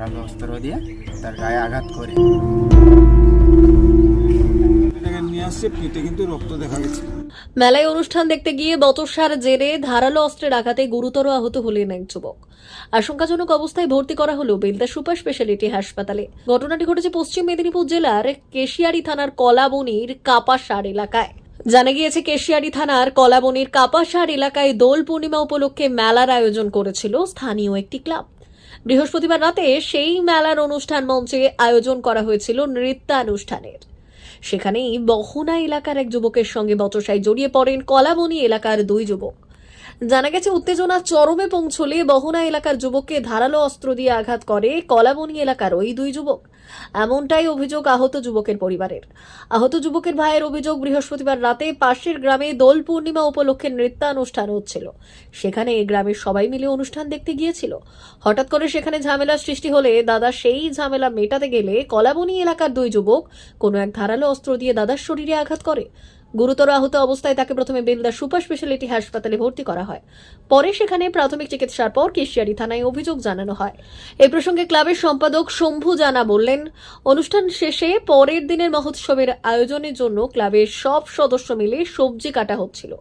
ধারালো অস্ত্র দিয়ে তার গায়ে আঘাত করে। নিয়ে আসছে পেটে কিন্তু রক্ত দেখা গেছে। মেলায় অনুষ্ঠান দেখতে গিয়ে বতসার জেরে ধারালো অস্ত্রের আঘাতে গুরুতর আহত হলেন এক যুবক। আশঙ্কাজনক অবস্থায় ভর্তি করা হলো বেলদা সুপার স্পেশালিটি হাসপাতালে। ঘটনাটি ঘটেছে পশ্চিম মেদিনীপুর জেলার কেশিয়ারি থানার কলাবনির কাপাসার এলাকায়। জানা গিয়েছে কেশিয়ারি থানার কলাবনির কাপাসার এলাকায় দোল পূর্ণিমা উপলক্ষে মেলার আয়োজন করেছিল স্থানীয় একটি ক্লাব। বৃহস্পতিবার রাতে সেই মেলার অনুষ্ঠান মঞ্চে আয়োজন করা হয়েছিল নৃত্যানুষ্ঠানের। সেখানেই বহনা এলাকার এক যুবকের সঙ্গে বচসায় জড়িয়ে পড়েন কলাবনি এলাকার দুই যুবক। জানা গেছে, উত্তেজনা চরমে পৌঁছলে বহনা এলাকার যুবককে ধারালো অস্ত্র দিয়ে আঘাত করে কলাবনি এলাকার ওই দুই যুবক। এমনটাই অভিযোগ আহত যুবকের পরিবারের। আহত যুবকের ভাইয়ের অভিযোগ বৃহস্পতিবার রাতে পাশের গ্রামে দোল পূর্ণিমা উপলক্ষে নৃত্যানুষ্ঠান হচ্ছিল। সেখানে গ্রামের সবাই মিলে অনুষ্ঠান দেখতে গিয়েছিল। হঠাৎ করে সেখানে ঝামেলার সৃষ্টি হলে দাদা সেই ঝামেলা মেটাতে গেলে কলাবনি এলাকার দুই যুবক কোনো এক ধারালো অস্ত্র দিয়ে দাদার শরীরে আঘাত করে। গুরুতর আহত অবস্থায় তাকে প্রথমে বেলদা সুপার স্পেশালিটি হাসপাতালে ভর্তি করা হয়। পরে সেখানে প্রাথমিক চিকিৎসার পর কেশিয়ারি থানায় অভিযোগ জানানো হয়। এই প্রসঙ্গে ক্লাবের সম্পাদক শম্ভু জানা বললেন অনুষ্ঠান শেষে পরের দিনের মহোৎসবের আয়োজনের জন্য ক্লাবের সব সদস্য মিলে সবজি কাটা হচ্ছিল।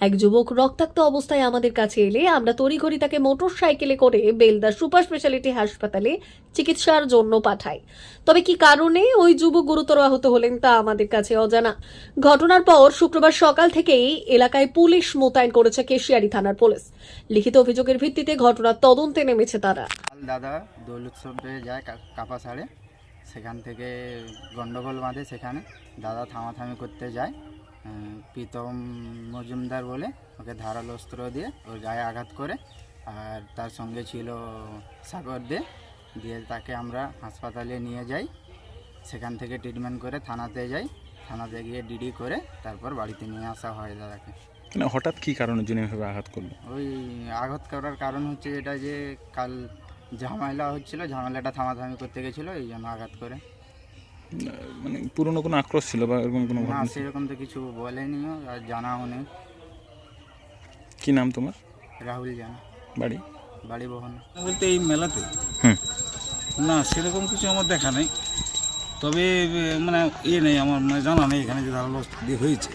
এক যুবক রক্তাক্ত অবস্থায় আমাদের কাছে এলে আমরা তড়িঘড়ি তাকে মোটর সাইকেলে করে বেলদা সুপার স্পেশালিটি হাসপাতালে চিকিৎসার জন্য পাঠাই। তবে কি কারণে ওই যুবক গুরুতর আহত হলেন তা আমাদের কাছে অজানা। ঘটনার পর শুক্রবার সকাল থেকেই এলাকায় পুলিশ মোতায়েন করেছে কেশিয়ারি থানার পুলিশ। লিখিত অভিযোগের ভিত্তিতে ঘটনার তদন্তে নেমেছে তারা। দাদা দোল উৎসবে যায় কা- কাপাসাড়ে সেখান থেকে গন্ডগোল বাঁধে সেখানে। দাদা থামাথামি করতে যায়। প্রীতম মজুমদার বলে ওকে ধারালো অস্ত্র দিয়ে ওর গায়ে আঘাত করে আর তার সঙ্গে ছিল সাগর দে। দিয়ে তাকে আমরা হাসপাতালে নিয়ে যাই। সেখান থেকে ট্রিটমেন্ট করে থানাতে যাই। থানাতে গিয়ে ডিডি করে তারপর বাড়িতে নিয়ে আসা হয় দাদাকে। মানে হঠাৎ কি কারণের জন্য এভাবে আঘাত করল? ওই আঘাত করার কারণ হচ্ছে এটা যে কাল ঝামেলা হচ্ছিল ঝামেলাটা থামাথামি করতে গেছিল এই জন্য আঘাত করে। মানে পুরনো কোনো আক্রোশ ছিল বা এরকম কোনো না ঘটনা সেরকম তো কিছু বলেনিও আর জানাও নেই। কি নাম তোমার? রাহুল জানা। বাড়ি? বাড়ি বহন। বলতে এই মেলাতে? হুম। না সেরকম কিছু আমার দেখা নেই। তবে মানে ইয়ে নেই আমার মানে জানা নেই এখানে যে ধারালো দিয়ে হয়েছে।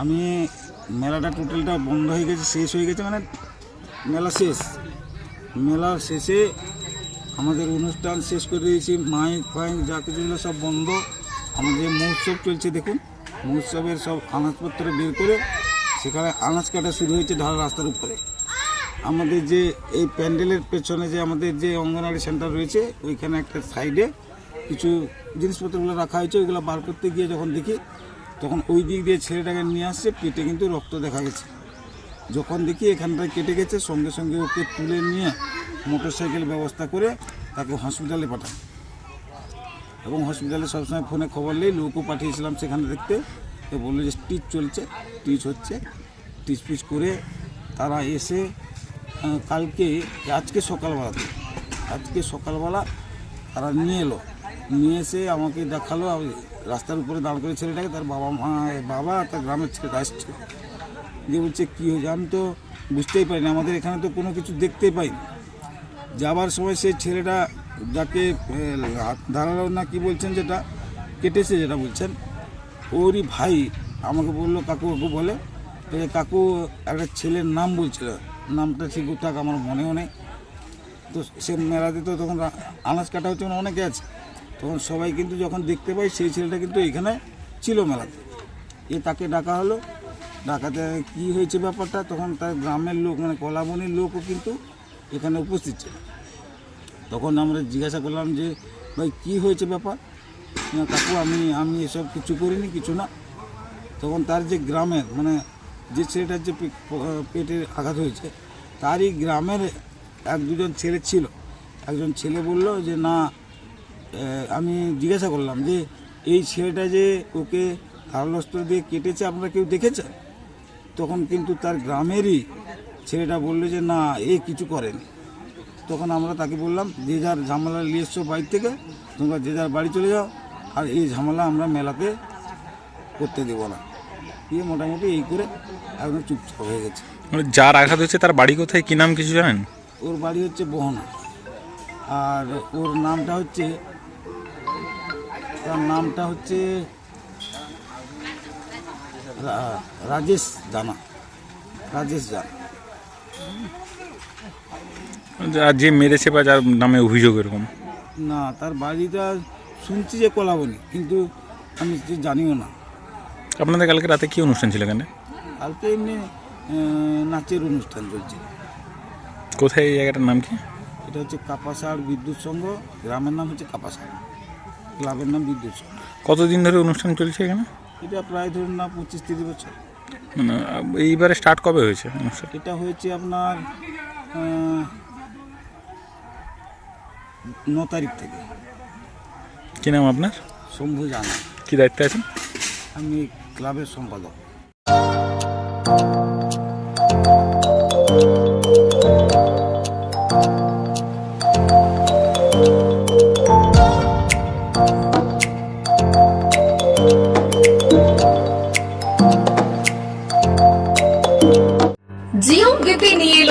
আমি মেলাটা টোটালটা বন্ধ হয়ে গেছে শেষ হয়ে গেছে মানে মেলা শেষ। মেলার শেষে আমাদের অনুষ্ঠান শেষ করে দিয়েছি। মাইক, ফাইক, যা কিছু ছিল সব বন্ধ। আমাদের মহোৎসব চলছে, দেখুন। মহোৎসবের সব আনাজপত্র বের করে সেখানে আনাজ কাটা শুরু হয়েছে ঢালা রাস্তার উপরে। আমাদের যে এই প্যান্ডেলের পেছনে যে আমাদের যে অঙ্গনওয়াড়ি সেন্টার রয়েছে, ওইখানে একটা সাইডে কিছু জিনিসপত্রগুলো রাখা হয়েছে। ওইগুলো বার করতে গিয়ে যখন দেখি, তখন ওই দিক দিয়ে ছেলেটাকে নিয়ে আসছে, পেটে কিন্তু রক্ত দেখা গেছে। যখন দেখি এখানটায় কেটে গেছে, সঙ্গে সঙ্গে ওকে তুলে নিয়ে মোটর সাইকেল ব্যবস্থা করে তাকে হসপিটালে পাঠাই। এবং হসপিটালে সবসময় ফোনে খবর নেই লোকও পাঠিয়েছিলাম সেখানে দেখতে। তো বলল যে স্টিচ চলছে স্টিচ হচ্ছে। স্টিচ পিচ করে তারা এসে কালকে, আজকে সকালবেলাতে, আজকে সকালবেলা তারা নিয়ে এলো। নিয়ে এসে আমাকে দেখাল রাস্তার উপরে দাঁড় করে ছেলেটাকে, তার বাবা মা, বাবা, তার গ্রামের ছেলেটা আসছিল দিয়ে বলছে, কী হয়েছে? আমি তো বুঝতেই পারিনি। আমাদের এখানে তো কোনো কিছু দেখতেই পাইনি। যাবার সময় সেই ছেলেটা যাকে ধারালো না কি বলছেন যেটা, কেটেছে যেটা বলছেন, ওরই ভাই আমাকে বলল, কাকু কাকু বলে। কাকু একটা ছেলের নাম বলছিল। নামটা ঠিক থাক আমার মনেও নেই। তো সে মেলাতে তো তখন আনাজ কাটা হচ্ছে মানে অনেকে আছে। তখন সবাই কিন্তু যখন দেখতে পাই সেই ছেলেটা কিন্তু এখানে ছিল মেলাতে। এ তাকে ডাকা হলো। ডাকাতে কি হয়েছে ব্যাপারটা তখন তার গ্রামের লোক মানে কলাবনির লোকও কিন্তু এখানে উপস্থিত ছিল। তখন আমরা জিজ্ঞাসা করলাম যে ভাই কি হয়েছে ব্যাপার? না, কাকু আমি আমি এসব কিছু করিনি কিছু না। তখন তার যে গ্রামের মানে যে ছেলেটার যে পেটের আঘাত হয়েছে তারই গ্রামের এক দুজন ছেলে ছিল। একজন ছেলে বলল যে না আমি জিজ্ঞাসা করলাম যে এই ছেলেটা যে ওকে ধারালস্ত্র দিয়ে কেটেছে আপনারা কেউ দেখেছেন? তখন কিন্তু তার গ্রামেরই ছেলেটা বলল যে না এ কিছু করেনি। তখন আমরা তাকে বললাম যে যার ঝামেলা নিয়ে এসছো বাড়ি থেকে তোমরা যে যার বাড়ি চলে যাও আর এই ঝামেলা আমরা মেলাতে করতে দেবো না। দিয়ে মোটামুটি এই করে একদম চুপচাপ হয়ে গেছে। মানে যার আঘাত হচ্ছে তার বাড়ি কোথায়? কী নাম কিছু জানেন? ওর বাড়ি হচ্ছে বহনা। আর ওর নামটা হচ্ছে তার নামটা হচ্ছে রাজেশ জানা। রাজেশ জানা। আর যে মেরেছে বা যার নামে অভিযোগ এরকম। না তার বাড়িটা শুনছি যে কলাবনি কিন্তু আমি যে জানিও না। আপনাদের কালকে রাতে কি অনুষ্ঠান ছিল এখানে? কালকে এমনি নাচের অনুষ্ঠান চলছে কোথায় এই জায়গাটার নাম কি? এটা হচ্ছে কাপাসার বিদ্যুৎ সংঘ গ্রামের নাম হচ্ছে কাপাসার। ক্লাবের নাম বিদ্যুৎ সংঘ। কতদিন ধরে অনুষ্ঠান চলছে এখানে? এটা প্রায় ধরুন না পঁচিশ তিরিশ বছর। মানে এইবারে স্টার্ট কবে হয়েছে এটা হয়েছে আপনার ন তারিখ থেকে। কি নাম আপনার? শম্ভু জানা। কি দায়িত্বে আছেন? আমি ক্লাবের সম্পাদক।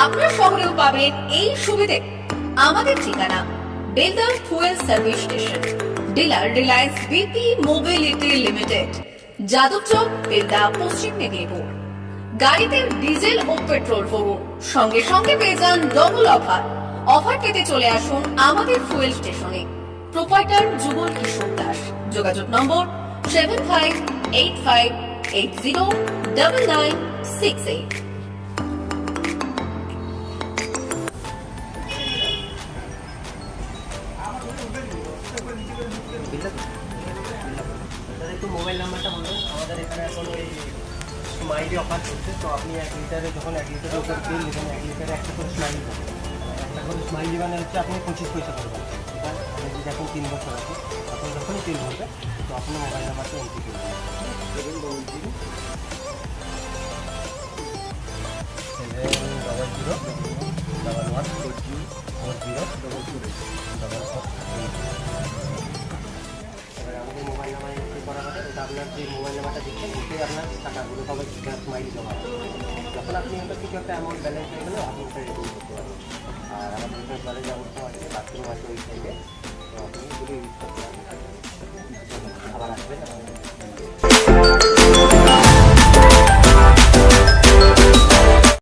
আপনার শহরেও পাবেন এই সুবিধে। আমাদের ঠিকানা বেলদার fuel service station dealer Reliance BP mobility limited Jadabchak Belda, Paschim Medinipur. গাড়িতে ডিজেল ও পেট্রোল ভরুন। সঙ্গে সঙ্গে পেয়ে যান ডবল অফার অফার পেতে চলে আসুন আমাদের ফুয়েল স্টেশনে প্রোপাইটার যুগল কিশোর দাস। যোগাযোগ number seven five eight five eight zero double nine six eight এখানে অফার চলছে তো আপনি এক লিটারে যখন এক লিটারের উপর তেল নেবেন, এক লিটারে একটা করে স্মাইলি পাবেন একটা হচ্ছে আপনি পঁচিশ পয়সা আছে আপনি তিন বছর আছে যখনই তেল ভরবে তো আপনি মোবাইল নাম্বারটা এন্ট্রি করবেন seven double zero seven double zero double one four zero four zero double two double four যে মোবাইল নাম্বারে এন্ট্রি করা হবে, ওটা আপনার যে মোবাইল নাম্বারটা দিচ্ছেন ওতে আপনার টাকাগুলো সবাই মাইল জমা হবে। যখন আপনি ওটা কিছু একটা অ্যামাউন্ট ব্যালেন্স হয়ে গেলে, আপনি ওটা রিটার্ন করতে পারবেন। আর আমাদের এখানে জলের ব্যবস্থা আছে বাথরুম আছে, ওই সাইডে তো আপনি এগুলো ইউজ করতে পারবেন। আবার আসবেন